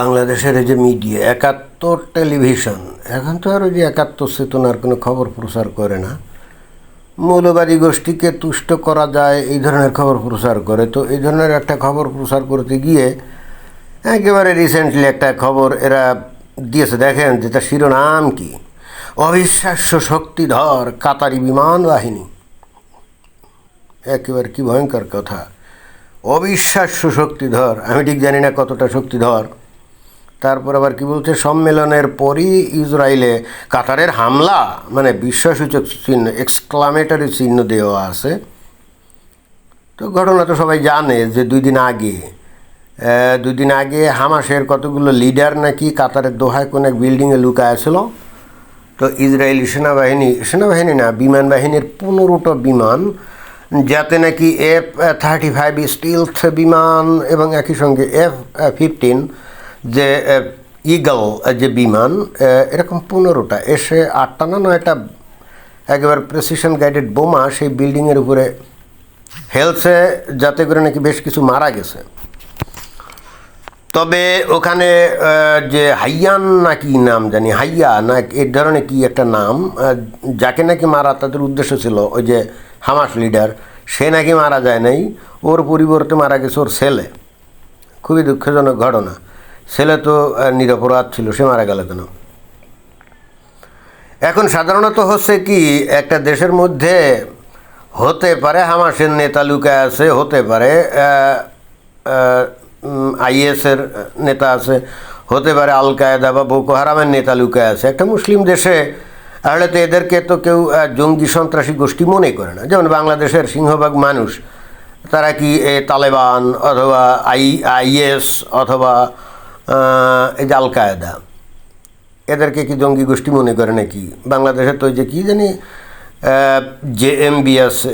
বাংলাদেশের এই যে মিডিয়া একাত্তর টেলিভিশন এখন তো আর ওই যে একাত্তর চেতনার কোনো খবর প্রচার করে না। মৌলবাদী গোষ্ঠীকে তুষ্ট করা যায়, এই ধরনের খবর প্রচার করে। তো এই ধরনের একটা খবর প্রচার করতে গিয়ে একেবারে রিসেন্টলি একটা খবর এরা দিয়েছে। দেখেন যে তার শিরোনাম কি? অবিশ্বাস্য শক্তিধর কাতারি বিমান বাহিনী। একেবারে কি ভয়ঙ্কর কথা। অবিশ্বাস্য শক্তিধর, আমি ঠিক জানি না কতটা শক্তিধর। তারপর আবার কি বলছে? সম্মেলনের পরই ইসরায়েলে কাতারের হামলা মানে বিশ্বসূচক চিহ্ন এক্সক্লামেটারি চিহ্ন দেওয়া আছে। তো ঘটনা তো সবাই জানে যে দুই দিন আগে দুই দিন আগে হামাসের কতগুলো লিডার নাকি কাতারের দোহায় কোনো এক বিল্ডিংয়ে লুকায় ছিল তো ইসরায়েলি সেনাবাহিনী সেনাবাহিনী না, বিমান বাহিনীর পনেরোটা বিমান, যাতে নাকি এফ থার্টি ফাইভ স্টিলথ বিমান এবং একই সঙ্গে এফ ফিফটিন যে ইগল যে বিমান এরকম পনেরোটা, এসে আটটা না নয়টা, একেবারে প্রেসিশন গাইডেড বোমা সেই বিল্ডিংয়ের উপরে হেলসে যাতে করে নাকি বেশ কিছু মারা গেছে। তবে ওখানে যে হাইয়ান নাকি নাম জানি, হাইয়া না, এর ধরনের কি একটা নাম যাকে নাকি মারা তাদের উদ্দেশ্য ছিল, ওই যে হামাস লিডার, সে নাকি মারা যায় নাই, ওর পরিবর্তে মারা গেছে ওর ছেলে। খুবই দুঃখজনক ঘটনা। ছেলে তো নিরপরাধ ছিল, সে মারা গেল কেন? এখন সাধারণত হচ্ছে কি, একটা দেশের মধ্যে হতে পারে, হামাসের নেতা লুকায় আছে, হতে পারে আইএসের নেতা আছে, হতে পারে আল কায়দা বা বোকো হারামের নেতা লুকায় আছে। একটা মুসলিম দেশে, তাহলে তো এদেরকে তো কেউ জঙ্গি সন্ত্রাসী গোষ্ঠী মনে করে না। যেমন বাংলাদেশের সিংহভাগ মানুষ, তারা কি, এ, তালেবান অথবা আই, আইএস অথবা এই যে আল কায়দা এদেরকে কি জঙ্গি গোষ্ঠী মনে করে নাকি? বাংলাদেশের তো যে কী জানি জে এম বি আছে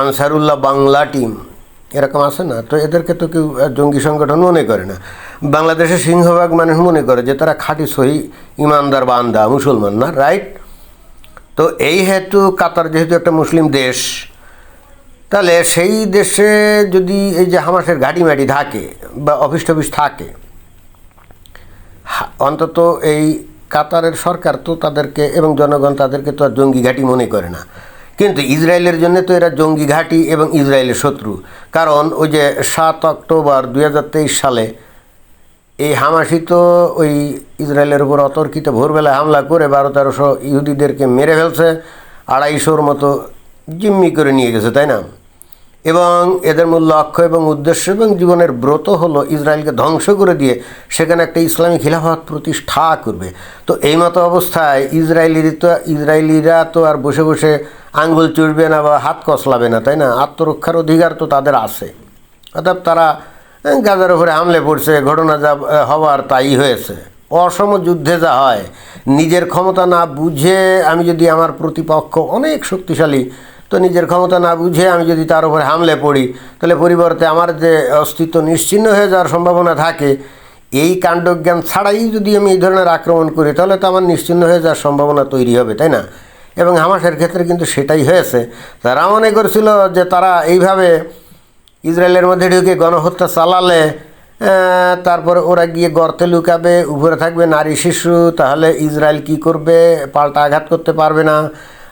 আনসারুল্লাহ বাংলা টিম, এরকম আছে না? তো এদেরকে তো কেউ জঙ্গি সংগঠন মনে করে না। বাংলাদেশের সিংহভাগ মানুষ মনে করে যে তারা খাঁটি সহি ইমানদার বান্দা, মুসলমান না? রাইট তো এই হেতু কাতার যেহেতু একটা মুসলিম দেশ, তাহলে সেই দেশে যদি এই যে হামাসের ঘাটি মাটি থাকে বা অফিস টফিস থাকে অন্তত এই কাতারের সরকার তো তাদেরকে এবং জনগণ তাদেরকে তো আর জঙ্গি ঘাঁটি মনে করে না। কিন্তু ইসরায়েলের জন্য তো এরা জঙ্গি ঘাঁটি এবং ইসরায়েলের শত্রু। কারণ ওই যে সাত অক্টোবর দু হাজার তেইশ সালে এই হামাসি তো ওই ইসরায়েলের উপর অতর্কিত ভোরবেলা হামলা করে বারো তেরোশো ইহুদিদেরকে মেরে ফেলছে, আড়াইশোর মতো জিম্মি করে নিয়ে গেছে, তাই না? এবং এদের মূল লক্ষ্য এবং উদ্দেশ্য এবং জীবনের ব্রত হলো ইসরায়েলকে ধ্বংস করে দিয়ে সেখানে একটা ইসলামী খিলাফত প্রতিষ্ঠা করবে। তো এই মতো অবস্থায় ইসরায়েলির তো, ইসরায়েলিরা তো আর বসে বসে আঙ্গুল চুড়বে না বা হাত কসলাবে না, তাই না? আত্মরক্ষার অধিকার তো তাদের আছে। অর্থাৎ তারা গাজার উপরে হামলে পড়ছে, ঘটনা যা হওয়ার তাই হয়েছে। অসম যুদ্ধে যা হয়, নিজের ক্ষমতা না বুঝে আমি যদি আমার প্রতিপক্ষ অনেক শক্তিশালী তো নিজের ক্ষমতা না বুঝে আমি যদি তার উপরে হামলে পড়ি, তাহলে পরিবর্তে আমার যে অস্তিত্ব নিশ্চিহ্ন হয়ে যাওয়ার সম্ভাবনা থাকে, এই কাণ্ডজ্ঞান ছাড়াই যদি আমি এই ধরনের আক্রমণ করি, তাহলে তো আমার নিশ্চিহ্ন হয়ে যাওয়ার সম্ভাবনা তৈরি হবে, তাই না? এবং হামাসের ক্ষেত্রে কিন্তু সেটাই হয়েছে। তারা মনে করছিল যে তারা এইভাবে ইসরায়েলের মধ্যে ঢুকে গণহত্যা চালালে তারপরে ওরা গিয়ে গর্তে লুকাবে, উপরে থাকবে নারী শিশু, তাহলে ইসরায়েল কি করবে? পাল্টা আঘাত করতে পারবে না।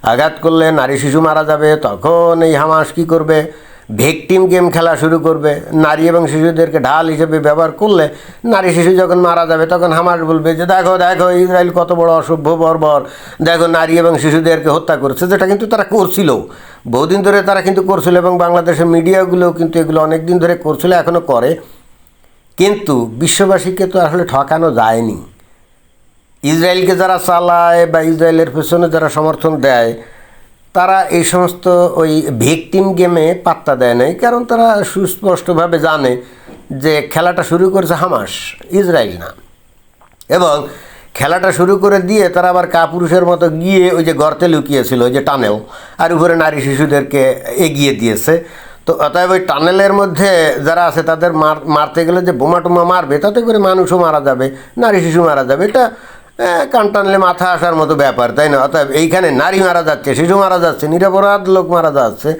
আঘাত করলে নারী শিশু মারা যাবে, তখন এই হামাস কি করবে? ভেকটিম গেম খেলা শুরু করবে। নারী এবং শিশুদেরকে ঢাল হিসেবে ব্যবহার করলে নারী শিশু যখন মারা যাবে, তখন হামাস বলবে যে, দেখো দেখো, ইসরায়েল কত বড় অসভ্য বর্বর। দেখো, নারী এবং শিশুদেরকে হত্যা করছে। যেটা কিন্তু তারা করছিল। বহুদিন ধরে তারা কিন্তু করছিল এবং বাংলাদেশের মিডিয়াগুলোও কিন্তু এগুলো অনেক দিন ধরে করছিল এখনও করে। কিন্তু বিশ্ববাসীকে তো আসলে ঠকানো যায়নি। ইসরায়েলকে যারা চালায় বা ইসরায়েলের পেছনে যারা সমর্থন দেয়, তারা এই সমস্ত ওই ভিকটিম গেমে পাত্তা দেয় নাই। কারণ তারা সুস্পষ্টভাবে জানে যে খেলাটা শুরু করেছে হামাস, ইসরায়েল না। এবং খেলাটা শুরু করে দিয়ে তারা আবার কাপুরুষের মতো গিয়ে ওই যে গর্তে লুকিয়েছিল, ওই যে টানেল, আর উপরে নারী শিশুদেরকে এগিয়ে দিয়েছে। তো অতএব ওই টানেলের মধ্যে যারা আছে তাদের মার, মারতে গেলে যে বোমা টোমা মারবে, তাতে করে মানুষও মারা যাবে, নারী শিশু মারা যাবে। এটা কান টানলে মাথা আসার মতো ব্যাপার, তাই না? অতএব এইখানে নারী মারা যাচ্ছে, শিশু মারা যাচ্ছে, নিরপরাধ লোক মারা যাচ্ছে।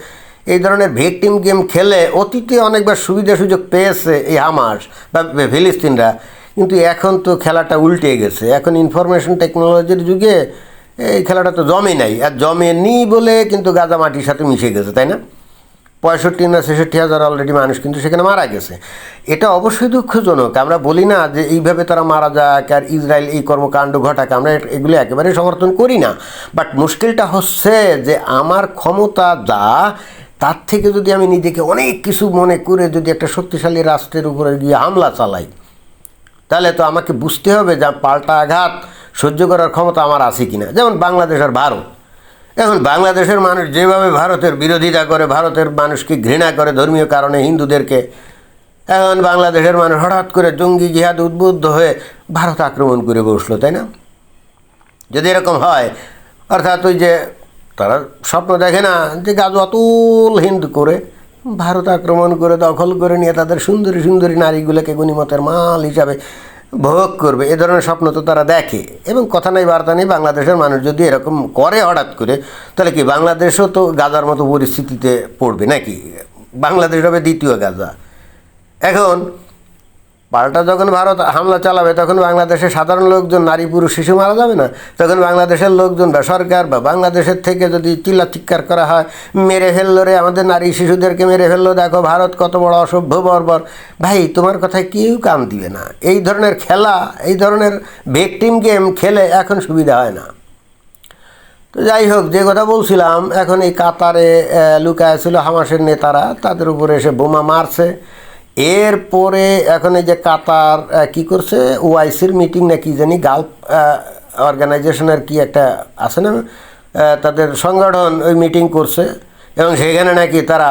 এই ধরনের ভিকটিম গেম খেলে অতীতে অনেকবার সুবিধা সুযোগ পেয়েছে এই হামাস বা ফিলিস্তিনরা। কিন্তু এখন তো খেলাটা উল্টে গেছে। এখন ইনফরমেশন টেকনোলজির যুগে এই খেলাটা তো জমে নাই। আর জমে নি বলে কিন্তু গাজা মাটির সাথে মিশে গেছে, তাই না? পঁয়ষট্টি না ছেষট্টি হাজার অলরেডি মানুষ কিন্তু সেখানে মারা গেছে। এটা অবশ্যই দুঃখজনক। আমরা বলি না যে এইভাবে তারা মারা যাক আর ইসরায়েল এই কর্মকাণ্ড ঘটাক, আমরা এগুলো একেবারে সমর্থন করি না। বাট মুশকিলটা হচ্ছে যে আমার ক্ষমতা যা, তার থেকে যদি আমি নিজেকে অনেক কিছু মনে করে যদি একটা শক্তিশালী রাষ্ট্রের উপরে গিয়ে হামলা চালাই, তাহলে তো আমাকে বুঝতে হবে যে পাল্টা আঘাত সহ্য করার ক্ষমতা আমার আছে কিনা। যেমন বাংলাদেশ আর ভারত। এখন বাংলাদেশের মানুষ যেভাবে ভারতের বিরোধিতা করে, ভারতের মানুষকে ঘৃণা করে ধর্মীয় কারণে হিন্দুদেরকে, এখন বাংলাদেশের মানুষ হঠাৎ করে জঙ্গি জিহাদ উদ্বুদ্ধ হয়ে ভারত আক্রমণ করে বসল, তাই না? যদি এরকম হয়, অর্থাৎ ওই যে তারা স্বপ্ন দেখে না যে গাছ অতুল হিন্দু করে ভারত আক্রমণ করে দখল করে নিয়ে তাদের সুন্দরী সুন্দরী নারীগুলোকে গণিমতের মাল হিসাবে ভোগ করবে, এ ধরনের স্বপ্ন তো তারা দেখে। এবং কথা নেই, বার্তা নেই, বাংলাদেশের মানুষ যদি এরকম করে হঠাৎ করে, তাহলে কি বাংলাদেশও তো গাজার মতো পরিস্থিতিতে পড়বে নাকি? বাংলাদেশ হবে দ্বিতীয় গাজা। এখন পাল্টা যখন ভারত হামলা চালাবে, তখন বাংলাদেশের সাধারণ লোকজন, নারী, পুরুষ, শিশু মারা যাবে না। তখন বাংলাদেশের লোকজন বা সরকার বা বাংলাদেশের থেকে যদি চিল্লা চিৎকার করা হয়, মেরে ফেলল রে আমাদের নারী শিশুদেরকে মেরে ফেলল, দেখো ভারত কত বড় অসভ্য বর্বর। ভাই, তোমার কথায় কেউ কাম দিবে না। এই ধরনের খেলা, এই ধরনের ভেকটিম গেম খেলে এখন সুবিধা হয় না। তো যাই হোক, যে কথা বলছিলাম, এখন এই কাতারে লুকায় ছিল হামাসের নেতারা, তাদের উপরে এসে বোমা মারছে। এরপরে এখন এই যে কাতার কি করছে? ওআইসির মিটিং না কি জানি গালফ অর্গানাইজেশনের কি একটা আছে না? তাদের সংগঠন ওই মিটিং করছে এবং সেখানে নাকি তারা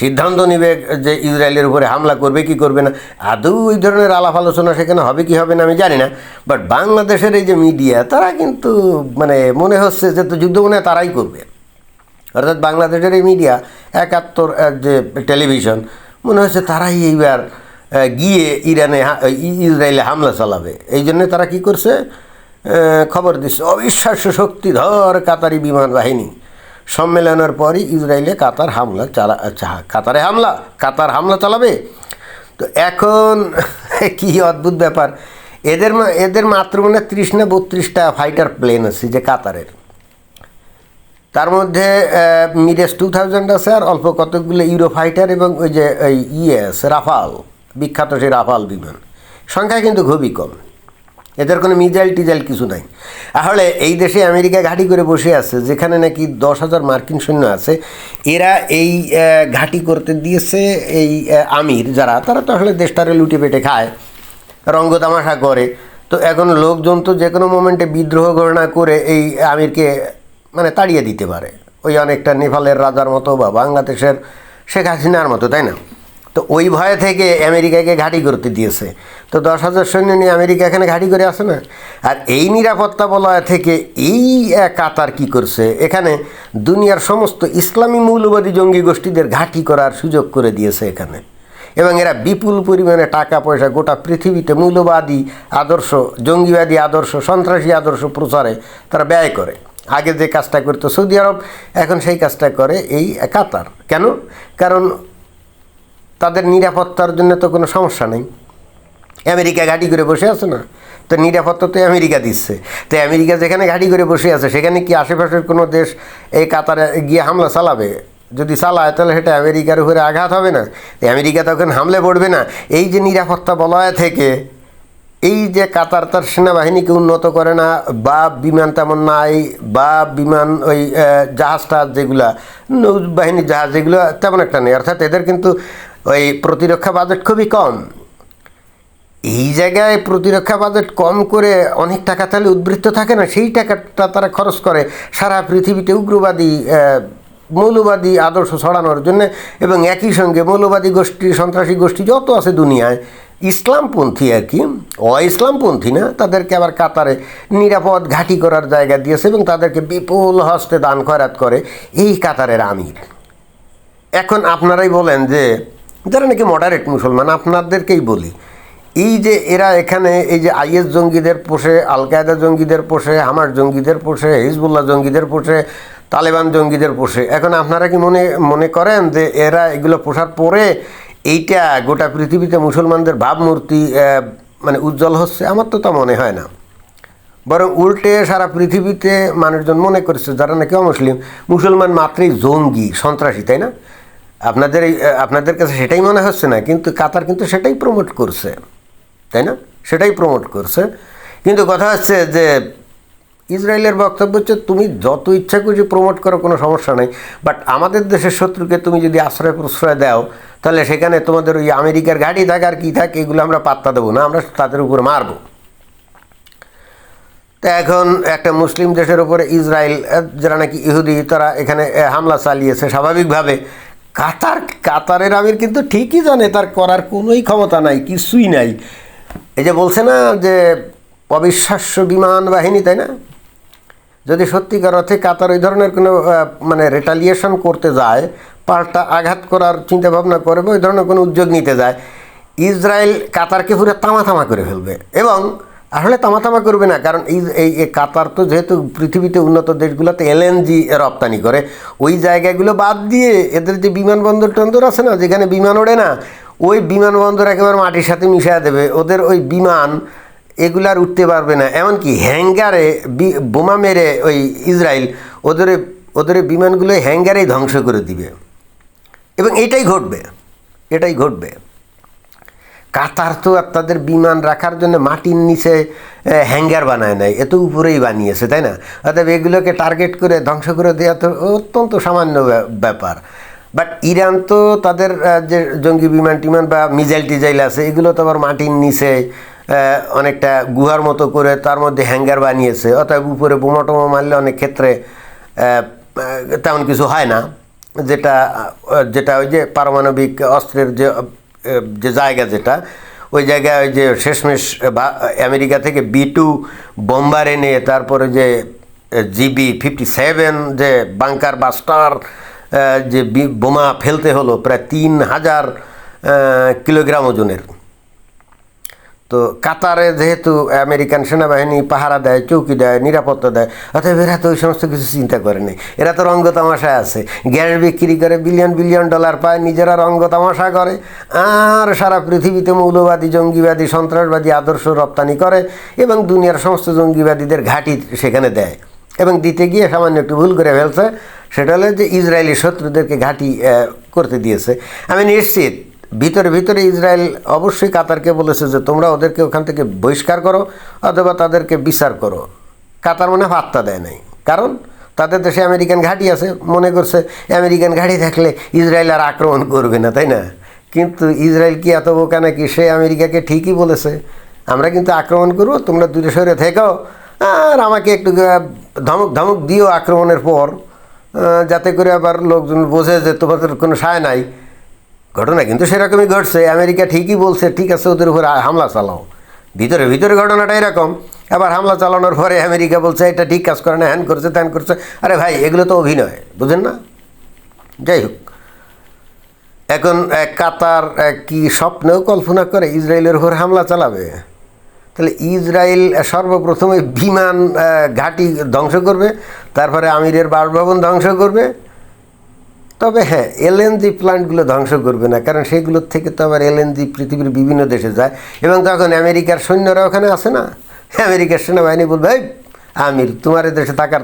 সিদ্ধান্ত নেবে যে ইসরায়েলের উপরে হামলা করবে, কি করবে না। আদৌ ওই ধরনের আলাপ আলোচনা সেখানে হবে, কি হবে না, আমি জানি না। বাট বাংলাদেশের এই যে মিডিয়া তারা কিন্তু মানে মনে হচ্ছে যে তো যুদ্ধ মনে তারাই করবে। অর্থাৎ বাংলাদেশের এই মিডিয়া একাত্তর যে টেলিভিশন মনে হচ্ছে তারাই এইবার গিয়ে ইরানে ইসরায়েলে হামলা চালাবে। এই জন্য তারা কি করছে? খবর দিচ্ছে, অবিশ্বাস্য শক্তিধর কাতারি বিমান বাহিনী। সম্মেলনের পরই ইসরায়েলে কাতার হামলা চালা আচ্ছা কাতারে হামলা, কাতার হামলা চালাবে। তো এখন কি অদ্ভুত ব্যাপার। এদের এদের মাত্র মানে ত্রিশ না বত্রিশটা ফাইটার প্লেন আছে যে কাতারের। তার মধ্যে মিরেস টু থাউজেন্ড আছে আর অল্প কতকগুলো ইউরো ফাইটার এবং ওই যে ওই ইয়ে আছে, রাফাল, বিখ্যাত সেই রাফাল বিমান সংখ্যা কিন্তু খুবই কম। এদের কোনো মিজাইল টিজাইল কিছু নাই। তাহলে এই দেশে আমেরিকা ঘাঁটি করে বসে আছে, যেখানে নাকি দশ হাজার মার্কিন সৈন্য আছে, এরা এই ঘাঁটি করতে দিয়েছে এই আমির যারা, তারা তো আসলে দেশটারে লুটে পেটে খায়, রঙ্গ তামাশা করে। তো এখন লোকজন তো যে কোনো মোমেন্টে বিদ্রোহ ঘোষণা করে এই আমিরকে মানে তাড়িয়ে দিতে পারে। ওই অনেকটা নেপালের রাজার মতো বা বাংলাদেশের শেখ হাসিনার মতো, তাই না? তো ওই ভয় থেকে আমেরিকাকে ঘাঁটি করতে দিয়েছে। তো দশ হাজার সৈন্য নিয়ে আমেরিকা এখানে ঘাঁটি করে আসে না? আর এই নিরাপত্তা বলয় থেকে এই কাতার কি করছে? এখানে দুনিয়ার সমস্ত ইসলামী মৌলবাদী জঙ্গি গোষ্ঠীদের ঘাঁটি করার সুযোগ করে দিয়েছে এখানে। এবং এরা বিপুল পরিমাণে টাকা, পয়সা, গোটা পৃথিবীতে মূল্যবাদী আদর্শ, জঙ্গিবাদী আদর্শ, সন্ত্রাসী আদর্শ প্রচারে তারা ব্যয় করে। আগে যে কাজটা করতো সৌদি আরব, এখন সেই কাজটা করে এই কাতার। কেন? কারণ তাদের নিরাপত্তার জন্য তো কোনো সমস্যা নেই। আমেরিকা ঘাঁটি করে বসে আছে না? তো নিরাপত্তা তো আমেরিকা দিচ্ছে। তো আমেরিকা যেখানে ঘাঁটি করে বসে আছে, সেখানে কি আশেপাশের কোনো দেশ এই কাতারে গিয়ে হামলা চালাবে? যদি চালায়, তাহলে সেটা আমেরিকার উপরে আঘাত হবে না। আমেরিকা তখন হামলে পড়বে না। এই যে নিরাপত্তা বলয় থেকে এই যে কাতার তার সেনাবাহিনীকে উন্নত করে না, বা বিমান তেমন নাই, বা বিমান ওই জাহাজ টাহাজ যেগুলা, নৌবাহিনীর জাহাজ যেগুলো তেমন একটা নেই। অর্থাৎ এদের কিন্তু ওই প্রতিরক্ষা বাজেট খুবই কম। এই জায়গায় প্রতিরক্ষা বাজেট কম করে অনেক টাকা তাহলে উদ্বৃত্ত থাকে না? সেই টাকাটা তারা খরচ করে সারা পৃথিবীতে উগ্রবাদী মৌলবাদী আদর্শ ছড়ানোর জন্য, এবং একই সঙ্গে মৌলবাদী গোষ্ঠী, সন্ত্রাসী গোষ্ঠী যত আছে দুনিয়ায় ইসলামপন্থী আর কি অ ইসলামপন্থী না, তাদেরকে আবার কাতারে নিরাপদ ঘাঁটি করার জায়গা দিয়েছে এবং তাদেরকে বিপুল হস্তে দান খয়রাত করে এই কাতারের আমির। এখন আপনারাই বলেন যে, যারা নাকি মডারেট মুসলমান, আপনাদেরকেই বলি, এই যে এরা এখানে, এই যে আইএস জঙ্গিদের পোষে আল কায়দা জঙ্গিদের পোষে হামার জঙ্গিদের পোষে, হিজবুল্লাহ জঙ্গিদের পোষে, তালেবান জঙ্গিদের পোষে, এখন আপনারা কি মনে মনে করেন যে এরা এগুলো পোষার পরে এইটা গোটা পৃথিবীতে মুসলমানদের ভাবমূর্তি মানে উজ্জ্বল হচ্ছে, আমার তো তা মনে হয় না। বরং উল্টে সারা পৃথিবীতে মানুষজন মনে করছে, যারা নাকি অমুসলিম, মুসলমান মাত্রই জঙ্গি, সন্ত্রাসী, তাই না? আপনাদের এই আপনাদের কাছে সেটাই মনে হচ্ছে না, কিন্তু কাতার কিন্তু সেটাই প্রমোট করছে, তাই না? সেটাই প্রমোট করছে। কিন্তু কথা হচ্ছে যে ইসরায়েলের বক্তব্য হচ্ছে, তুমি যত ইচ্ছা খুশি প্রমোট করো, কোনো সমস্যা নেই। বাট আমাদের দেশের শত্রুকে তুমি যদি আশ্রয় প্রশ্রয় দাও, তাহলে সেখানে তোমাদের ওই আমেরিকার গাড়ি থাকে আর কী থাকে, এগুলো আমরা পাত্তা দেবো না, আমরা তাদের উপর মারবো। তা এখন একটা মুসলিম দেশের উপরে ইসরায়েল যারা নাকি ইহুদি, তারা এখানে হামলা চালিয়েছে স্বাভাবিকভাবে। কাতার, কাতারের আমির কিন্তু ঠিকই জানে, তার করার কোনোই ক্ষমতা নাই, কিছুই নাই। এই যে বলছে না যে অবিশ্বাস্য বিমান বাহিনী, তাই না? যদি সত্যিকার অর্থে কাতার ওই ধরনের কোনো মানে রেটালিয়েশন করতে যায়, পাল্টা আঘাত করার চিন্তা ভাবনা করে ওই ধরনের কোনো উদ্যোগ নিতে যায়, ইসরায়েল কাতারকে পুরো তামা তামা করে ফেলবে। এবং আসলে তামা তামা করবে না, কারণ এই এই এই কাতার তো যেহেতু পৃথিবীতে উন্নত দেশগুলোতে এলএনজি রপ্তানি করে, ওই জায়গাগুলো বাদ দিয়ে এদের যে বিমানবন্দর টন্দর আছে না, যেখানে বিমান ওড়ে না, ওই বিমানবন্দর একেবারে মাটির সাথে মিশিয়ে দেবে। ওদের ওই বিমান এগুলো আর উঠতে পারবে না। এমনকি হ্যাঙ্গারে বোমা মেরে ওই ইসরায়েল, ওদের ওদের বিমানগুলো হ্যাঙ্গারেই ধ্বংস করে দিবে। এবং এটাই ঘটবে এটাই ঘটবে। কাতার তো তাদের বিমান রাখার জন্য মাটির নিচে হ্যাঙ্গার বানায় নাই এত উপরেই বানিয়েছে, তাই না? অর্থাৎ এগুলোকে টার্গেট করে ধ্বংস করে দেওয়া তো অত্যন্ত সামান্য ব্যা- ব্যাপার। বাট ইরান তো তাদের যে জঙ্গি বিমান টিমান বা মিজাইল টিজাইল আছে, এগুলো তো আবার মাটির নিচে অনেকটা গুহার মতো করে তার মধ্যে হ্যাঙ্গার বানিয়েছে। অতএব উপরে বোমা টোমা মারলে অনেক ক্ষেত্রে তেমন কিছু হয় না। যেটা যেটা ওই যে পারমাণবিক অস্ত্রের যে যে জায়গা যেটা, ওই জায়গায় ওই যে শেষমেশ আমেরিকা থেকে বি টু বোম্বার এনে তারপরে যে জিবি ফিফটি সেভেন যে বাংকার বাস্টার যে বোমা ফেলতে হলো, প্রায় তিন হাজার কিলোগ্রাম ওজনের। তো কাতারে যেহেতু আমেরিকান সেনাবাহিনী পাহারা দেয়, চৌকি দেয়, নিরাপত্তা দেয়, অতএব এরা তো ওই সমস্ত কিছু চিন্তা করে নেই। এরা তো রঙ্গ তামাশায় আছে। গ্যাস বিক্রি করে বিলিয়ন বিলিয়ন ডলার পায়, নিজেরা রঙ্গ তামাশা করে। আর সারা পৃথিবীতে মৌলবাদী, জঙ্গিবাদী, সন্ত্রাসবাদী আদর্শ রপ্তানি করে এবং দুনিয়ার সমস্ত জঙ্গিবাদীদের ঘাঁটি সেখানে দেয়। এবং দিতে গিয়ে সামান্য একটু ভুল করে ফেলছে, সেটা হলো যে ইসরায়েলি শত্রুদেরকে ঘাঁটি করতে দিয়েছে। আমি নিশ্চিত ভিতরে ভিতরে ইসরায়েল অবশ্যই কাতারকে বলেছে যে তোমরা ওদেরকে ওখান থেকে বহিষ্কার করো অথবা তাদেরকে বিচার করো। কাতার মনে পাত্তা দেয় নাই। কারণ তাদের দেশে আমেরিকান ঘাঁটি আছে, মনে করছে আমেরিকান ঘাঁটি থাকলে ইসরায়েল আর আক্রমণ করবে না, তাই না? কিন্তু ইসরায়েল কি এত বোকা নাকি? সে আমেরিকাকে ঠিকই বলেছে, আমরা কিন্তু আক্রমণ করব, তোমরা দূরে সরে থেকো আর আমাকে একটু ধমক ধমক দিও আক্রমণের পর যাতে করে আবার লোকজন বোঝে যে তোমাদের কোনো সায় নাই। ঘটনা কিন্তু সেরকমই ঘটছে, আমেরিকা ঠিকই বলছে, ঠিক আছে, ওদের উপর হামলা চালাও। ভিতরে ভিতরে ঘটনাটা এরকম, আবার হামলা চালানোর পরে আমেরিকা বলছে, এটা ঠিক কাজ করে না, হ্যান করছে, ত্যান করছে। আরে ভাই, এগুলো তো অভিনয়, বুঝেন না? যাই হোক। এখন কাতার কি স্বপ্নেও কল্পনা করে ইসরায়েলের উপর হামলা চালাবে? তাহলে ইসরায়েল সর্বপ্রথমে বিমান ঘাঁটি ধ্বংস করবে, তারপরে আমিরের বাসভবন ধ্বংস করবে তবে হ্যাঁ এলএনজি প্ল্যান্টগুলো ধ্বংস করবে না, কারণ সেগুলোর থেকে তো আবার এলএনজি পৃথিবীর বিভিন্ন দেশে যায়। এবং তখন আমেরিকার সৈন্যরা ওখানে আসে না? আমেরিকার সেনাবাহিনী বলবে, এই, আমির, তোমার দেশে থাকার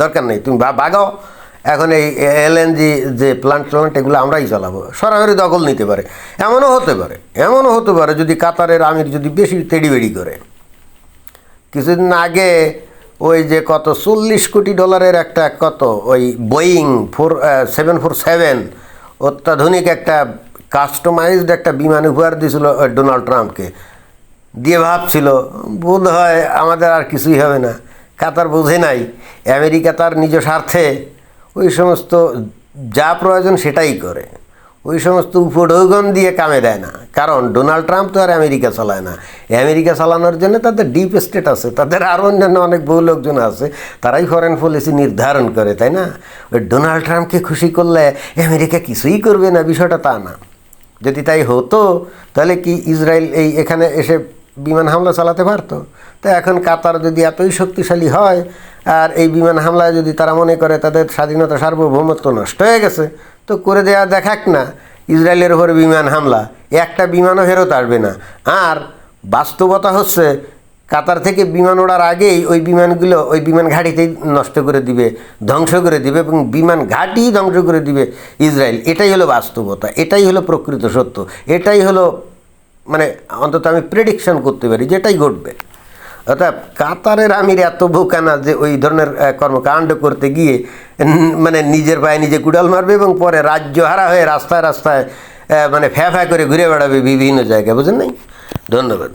দরকার নেই, তুমি বাগাও এখন এই এলএনজি যে প্ল্যান্ট প্ল্যান্ট এগুলো আমরাই চালাবো। সরাসরি দখল নিতে পারে। এমনও হতে পারে, এমনও হতে পারে যদি কাতারের আমির যদি বেশি তেড়িবেড়ি করে। কিছুদিন আগে ওই যে কত? চল্লিশ কোটি ডলারের একটা কত? ওই Boeing four seven four seven অত্যাধুনিক একটা কাস্টমাইজড একটা বিমান উপহার দিয়েছিল ডোনাল্ড ট্রাম্পকে দিয়ে ভাবছিল বোধ হয় আমাদের আর কিছুই হবে না। কাতার বোঝে নাই। আমেরিকা তার নিজ স্বার্থে ওই সমস্ত যা প্রয়োজন সেটাই করে। ওই সমস্ত উপঢৌকন দিয়ে কামে দেয় না। কারণ ডোনাল্ড ট্রাম্প তো আর আমেরিকা চালায় না। আমেরিকা চালানোর জন্য তাদের ডিপ স্টেট আছে, তাদের আরও অন্যান্য অনেক বহু লোকজন আছে, তারাই ফরেন পলিসি নির্ধারণ করে, তাই না? ওই ডোনাল্ড ট্রাম্পকে খুশি করলে আমেরিকা কিছুই করবে না, বিষয়টা তা না। যদি তাই হতো, তাহলে কি ইসরায়েল এই এখানে এসে বিমান হামলা চালাতে পারতো? তো এখন কাতার যদি এতই শক্তিশালী হয়, আর এই বিমান হামলায় যদি তারা মনে করে তাদের স্বাধীনতা সার্বভৌমত্ব নষ্ট হয়ে গেছে তো করে দেওয়া দেখাক না, ইসরায়েলের উপরে বিমান হামলা। একটা বিমানও ফেরত আসবে না। আর বাস্তবতা হচ্ছে, কাতার থেকে বিমান ওড়ার আগেই ওই বিমানগুলো ওই বিমান ঘাঁটিতেই নষ্ট করে দিবে, ধ্বংস করে দিবে এবং বিমান ঘাঁটি ধ্বংস করে দিবে ইসরায়েল। এটাই হলো বাস্তবতা, এটাই হলো প্রকৃত সত্য, এটাই হলো মানে অন্তত আমি প্রেডিকশন করতে পারি যেটাই ঘটবে। অর্থাৎ কাতারের আমির এত বোকানা যে ওই ধরনের কর্মকাণ্ড করতে গিয়ে মানে নিজের পায়ে নিজে কুড়াল মারবে এবং পরে রাজ্য হারা হয়ে রাস্তায় রাস্তায় মানে ফ্যা ফ্যা করে ঘুরে বেড়াবে বিভিন্ন জায়গায়, বুঝেন নাই? ধন্যবাদ।